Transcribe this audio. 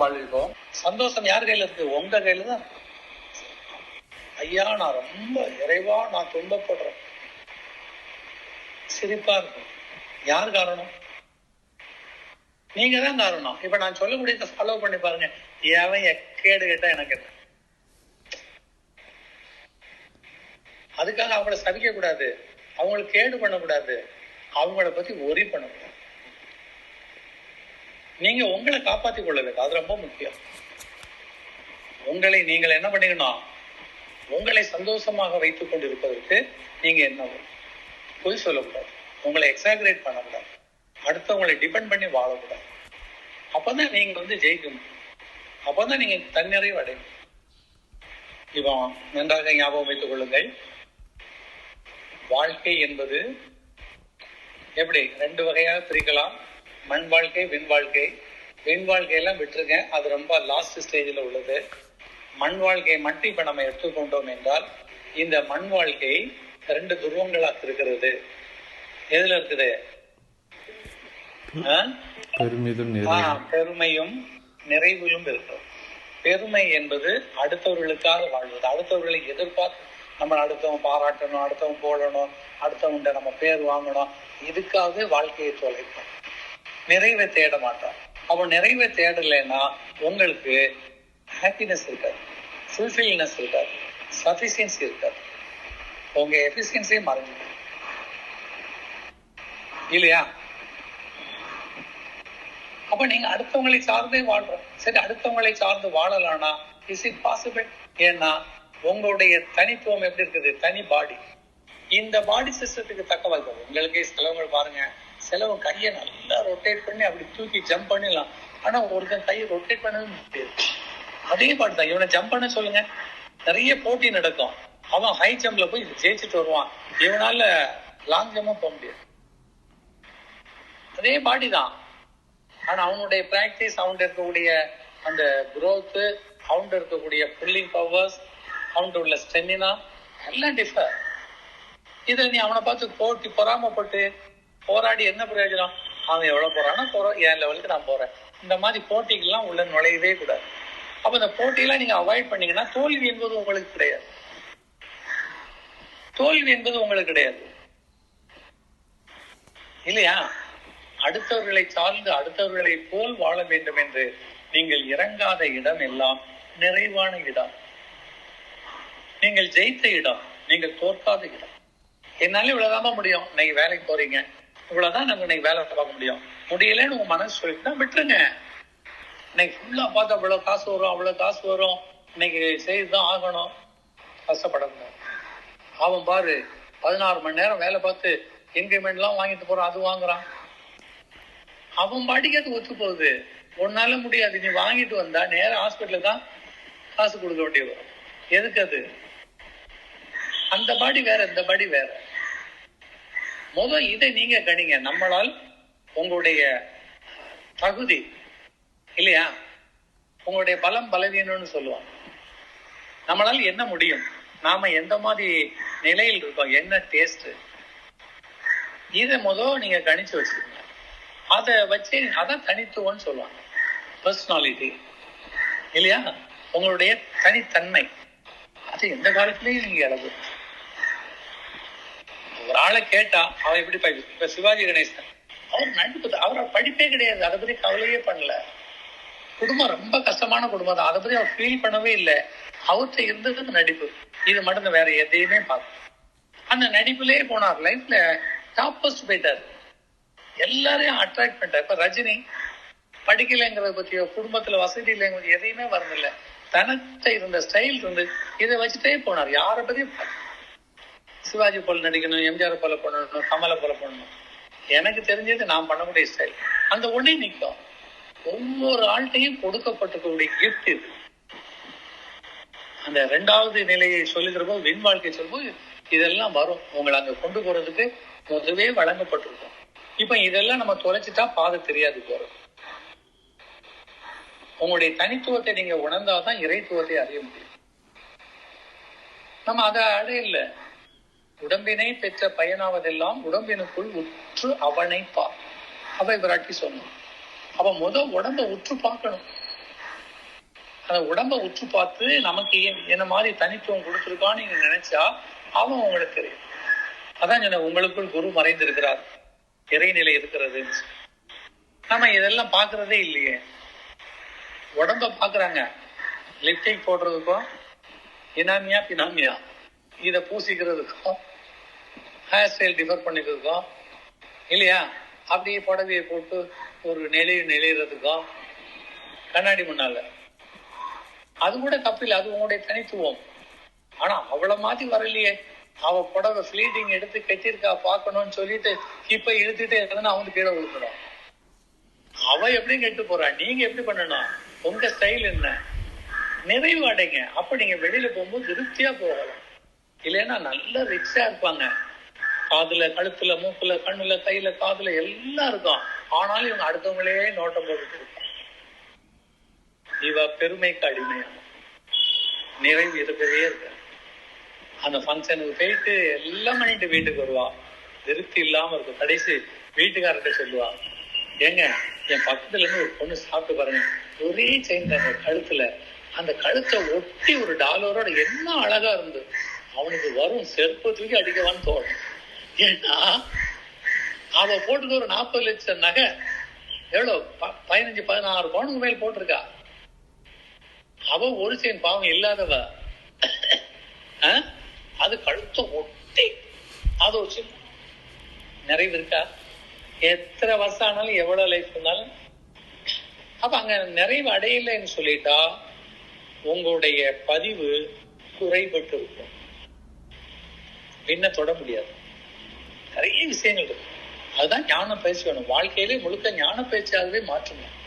வாழ்வும் வாழ்விப்போம் சந்தோஷம் யார் கையில இருக்கு? உங்க கையில தான் ஐயா நான் ரொம்ப இறைவா நான் துன்பப்படுறேன். சிரிப்பா இருக்கும் யார் காரணம்? நீங்க தான் காரணம். இப்ப நான் சொல்லக்கூடியதை ஃபாலோ பண்ணி பாருங்க. எவன் எக்கேடு கேட்டா எனக்கு என்ன? அதுக்காக அவங்கள சபிக்க கூடாது அவங்களுக்கு கேடு பண்ணக்கூடாது. அவங்கள பத்தி ஒரி பண்ணக்கூடாது. நீங்க உங்களை காப்பாத்தி கொள்ள வேண்டும் அது ரொம்ப முக்கியம். உங்களை நீங்கள் என்ன பண்ணீங்கன்னா உங்களை சந்தோஷமாக வைத்துக் கொண்டிருப்பதற்கு நீங்க என்ன பொய் சொல்லக்கூடாது. உங்களை எக்ஸாகரேட் பண்ணக்கூடாது. அடுத்தவங்களை டிபெண்ட் பண்ணி வாழக்கூடாது. அப்பதான் நீங்க வந்து ஜெயிக்கணும். அப்பதான் நீங்க தன்னிறைவு அடையும் இப்போ நன்றாக ஞாபகம் வைத்துக் கொள்ளுங்கள். வாழ்க்கை என்பது எப்படி? ரெண்டு வகையாக பிரிக்கலாம். மண் வாழ்க்கை விண் வாழ்க்கை. விண் வாழ்க்கையெல்லாம் விட்டுருங்க அது ரொம்ப லாஸ்ட் ஸ்டேஜில் உள்ளது. மண் வாழ்க்கையை மட்டும் இப்ப நம்ம எடுத்துக்கொண்டோம் என்றால் இந்த மண் வாழ்க்கை ரெண்டு துருவங்களாக இருக்கிறது. எதுல இருக்குது? பெருமையும் நிறைவிலும் இருக்கிறது பெருமை என்பது அடுத்தவர்களுக்காக வாழ்வது. அடுத்தவர்களை எதிர்பார்த்து நம்ம அடுத்தவன் பாராட்டணும் அடுத்தவன் போடணும் அடுத்தவன்கிட்ட நம்ம பேர் வாங்கணும். இதுக்காகவே வாழ்க்கையை தொலைப்போம். நிறைவை தேட மாட்டான். அவன் நிறைவை தேடலைன்னா உங்களுக்கு ஹாப்பினஸ் இருக்காது. ஃபுல்ஃபில்னஸ் இருக்காது. சஃபிஷியன்சி இருக்காது. உங்க எஃபிஷியன்சியே மறைஞ்சிடும் இல்லையா? அப்ப நீங்க அடுத்தவங்களை சார்ந்தே வாழ்றோம். சரி அடுத்தவங்களை சார்ந்து வாழலானா இஸ் இட் பாசிபிள் ஏன்னா உங்களுடைய தனித்துவம் எப்படி இருக்குது? தனி பாடி இந்த பாடி சிஸ்டத்துக்கு தக்க வைப்பது உங்களுக்கே செலவுகள் பாருங்க. செலவு கையை நல்லா ரொட்டேட் பண்ணி அப்படி தூக்கி ஜம்ப் பண்ணிடலாம். ஆனா ஒருத்தன் கையை ரொட்டேட் பண்ணவே முடியாது அதே பாடி தான் இவனை ஜம்ப் பண்ண சொல்லுங்க. நிறைய போட்டி நடக்கும். அவன் ஹை ஜம்ப்ல போய் ஜெயிச்சுட்டு வருவான். இவனால லாங் ஜம்ப் போக முடியாது. அதே பாடி தான் ஆனா அவனுடைய பிராக்டிஸ் அவன்கிட்ட இருக்கக்கூடிய அந்த குரோத்து அவன்கிட்ட இருக்கக்கூடிய புல்லிங் பவர்ஸ் அவன்கிட்ட உள்ள ஸ்டெமினா எல்லாம் டிஃபர் இதுல நீ அவனை பார்த்து போட்டி பொறாமப்பட்டு போராடி என்ன பிரயோஜனம்? அவன் எவ்வளவு போறானோ போற என் லெவலுக்கு நான் போறேன். இந்த மாதிரி போட்டிகள்லாம் உள்ள நுழையவே கூடாது. அப்ப இந்த போட்டியெல்லாம் நீங்க அவாய்ட் பண்ணீங்கன்னா தோல்வி என்பது உங்களுக்கு கிடையாது. தோல்வி என்பது உங்களுக்கு கிடையாது. இல்லையா? அடுத்தவர்களை சார்ந்து அடுத்தவர்களை போல் வாழ வேண்டும் என்று நீங்கள் இறங்காத இடம் எல்லாம் நிறைவான இடம். நீங்கள் ஜெயித்த இடம் நீங்கள் தோற்காத இடம். என்னால இவ்வளவுதான் முடியும்? இன்னைக்கு வேலைக்கு போறீங்க. இவ்வளவுதான் நம்ம இன்னைக்கு வேலை பார்க்க முடியும். முடியலன்னு உங்க மனசு சொல்லிட்டுனா விட்டுருங்க. இன்னைக்கு ஃபுல்லா பார்த்தா அவ்வளவு காசு வரும் அவ்வளவு காசு வரும். இன்னைக்கு செய்துதான் ஆகணும். கஷ்டப்படக்கூடாது. அவன் பாரு பதினாறு மணி நேரம் வேலை பார்த்து இன்கிரிமெண்ட் எல்லாம் வாங்கிட்டு போறான் அது வாங்குறான். அவன் பாடிக்கு அது ஒத்து போகுது. உன்னால முடியாது. நீ வாங்கிட்டு வந்தா நேரம் ஹாஸ்பிட்டலுக்கு தான் காசு கொடுக்க வேண்டியது வரும். எதுக்கு அது? அந்த பாடி வேற இந்த பாடி வேற. முதல் இதை நீங்க கணிங்க. நம்மளால் உங்களுடைய தகுதி இல்லையா? உங்களுடைய பலம் பலவீனம்னு சொல்லுவாங்க. நம்மளால என்ன முடியும்? நாம எந்த மாதிரி நிலையில் இருக்கோம்? என்ன டேஸ்ட் இதை முதல் நீங்க கணிச்சு வச்சுக்கோங்க. அதை வச்சு அதான் தனித்துவம்னு சொல்லுவாங்க. பர்சனாலிட்டி இல்லையா? உங்களுடைய தனித்தன்மை. அது எந்த காலத்திலயும் நீங்க இழவு ஒரு ஆளை கேட்டா அவன் எப்படி படி இப்ப சிவாஜி கணேசன். அவர் நடிப்பு அவர் படிப்பே கிடையாது. அதை பத்தி கவலையே பண்ணல குடும்பம் ரொம்ப கஷ்டமான குடும்பம் தான். அதை பத்தி அவர் ஃபீல் பண்ணவே இல்லை. அவர்கிட்ட இருந்தது நடிப்பு. இது மட்டும் வேற எதையுமே பார்க்கல. அந்த நடிப்புலயே போனார். லைஃப்ல டாப் ஃபர்ஸ்ட் போயிட்டார். எல்லாரையும் அட்ராக்ட் பண்ணிட்டார். இப்ப ரஜினி படிக்கலைங்கிறத பத்தியோ குடும்பத்துல வசதி இல்லைங்கிறது எதையுமே வரதில்லை தனத்தை இருந்த ஸ்டைல் இருந்து இதை வச்சுட்டே போனார். யாரை பத்தியும் சிவாஜி போல நடிக்கணும் எம்ஜிஆர் போல பண்ணணும் கமலை போல பண்ணணும் எனக்கு தெரிஞ்சது நான் பண்ணக்கூடிய ஸ்டைல் அந்த ஒன்றே நிற்கும் ஒவ்வொரு ஆள்கிட்டையும் கொடுக்கப்பட்டிருக்கக்கூடிய கிஃப்ட் இது. அந்த ரெண்டாவது நிலையை சொல்லுகிற போது விண் வாழ்க்கை சொல்லும்போது இதெல்லாம் வரும். உங்களை அங்க கொண்டு போறதுக்கு முதவே வழங்கப்பட்டிருக்கும். இப்ப இதெல்லாம் நம்ம தொலைச்சிட்டா பாதை தெரியாது போறோம் உங்களுடைய தனித்துவத்தை நீங்க உணர்ந்தாதான் இறைத்துவத்தை அறிய முடியும். நம்ம அதை அடையல உடம்பினை பெற்ற பயனாவதெல்லாம் உடம்பினுக்குள் உற்று அவனை பார் அவை விராட்டி சொன்னான் அவ முத உடம்ப உற்று பார்க்கணும். அந்த உடம்ப உற்று பார்த்து நமக்கு ஏன் என்ன மாதிரி தனித்துவம் கொடுத்துருக்கான்னு நீங்க நினைச்சா அவன் உங்களுக்கு தெரியும். அதான் சொன்ன உங்களுக்குள் குரு மறைந்திருக்கிறார். இறைநிலை இருக்கிறது. நம்ம இதெல்லாம் பாக்குறதே இல்லையே. உடம்ப பாக்குறாங்க லிப்டிக் போடுறதுக்கும் இனாமியா பினாமியா இதை பூசிக்கிறதுக்கும் ஹேர் ஸ்டைல் டிஃபர் பண்ணிக்கிறதுக்கும் இல்லையா? அப்படியே புடவையை போட்டு ஒரு நெளிவு நெளிகிறதுக்கோ கண்ணாடி முன்னால. அது கூட தப்பில்லை அது உங்களுடைய தனித்துவம். ஆனா அவளை மாதிரி வரலையே. அவ புடவை ஃபிளீட்டிங் எடுத்து கட்டியிருக்கா பார்க்கணும்னு சொல்லிட்டு இப்ப இழுத்துட்டே இருந்தா அவன் கீழே விழுந்துடும் அவ எப்படி கெட்டு போறா? நீங்க எப்படி பண்ணணும்? உங்க ஸ்டைல் என்ன? நிறைவு அடைங்க. அப்ப நீங்க வெளியில போகும்போது திருப்தியா போகலாம். இல்லைன்னா நல்ல ரிச்சா இருப்பாங்க. காதுல கழுத்துல மூக்குல கண்ணுல கையில காதுல எல்லாம் இருக்கும். ஆனாலும் இவங்க அடுத்தவங்களே நோட்டம் போட்டுட்டு இவ பெருமைக்கு அடிமையா. நிறைவு இருக்கவே இருக்கு அந்த ஃபங்க்ஷனுக்கு போயிட்டு எல்லாம் பண்ணிட்டு வீட்டுக்கு வருவா. திருப்தி இல்லாம இருக்கும். கடைசி வீட்டுக்காரர்கிட்ட சொல்லுவா ஏங்க என் பக்கத்துல இருந்து ஒரு பொண்ணு சாப்பிட்டு பாருங்க. ஒரே செயின் தாங்க கழுத்துல. அந்த கழுத்தை ஒட்டி ஒரு டாலரோட என்ன அழகா இருந்து. அவனுக்கு வரும் செருப்பு தூக்கி அடிக்கவான்னு தோணும். ஏன்னா அவ போட்டுக்க ஒரு நாற்பது லட்சம் நகை. எவ்வளவு ப- பதினஞ்சு பதினாறு பவுனுக்கு மேல் போட்டிருக்கா. அவ ஒரு செயின் பாவம் இல்லாதவ. அது கழுத்த ஒட்டி. அது ஒரு சின்ன நிறைவு இருக்கா? எத்தனை வருஷம் ஆனாலும் எவ்வளவு லைஃப் இருந்தாலும். அப்ப அங்க நிறைவு அடையலைன்னு சொல்லிட்டா உங்களுடைய பதிவு குறைபட்டு இருக்கும். பின்ன தொட முடியாது. நிறைய விஷயங்கள் இருக்கு. அதுதான் ஞான பயிற்சி வேணும். வாழ்க்கையிலே முழுக்க ஞான பயிற்சியாகவே மாற்றணும்.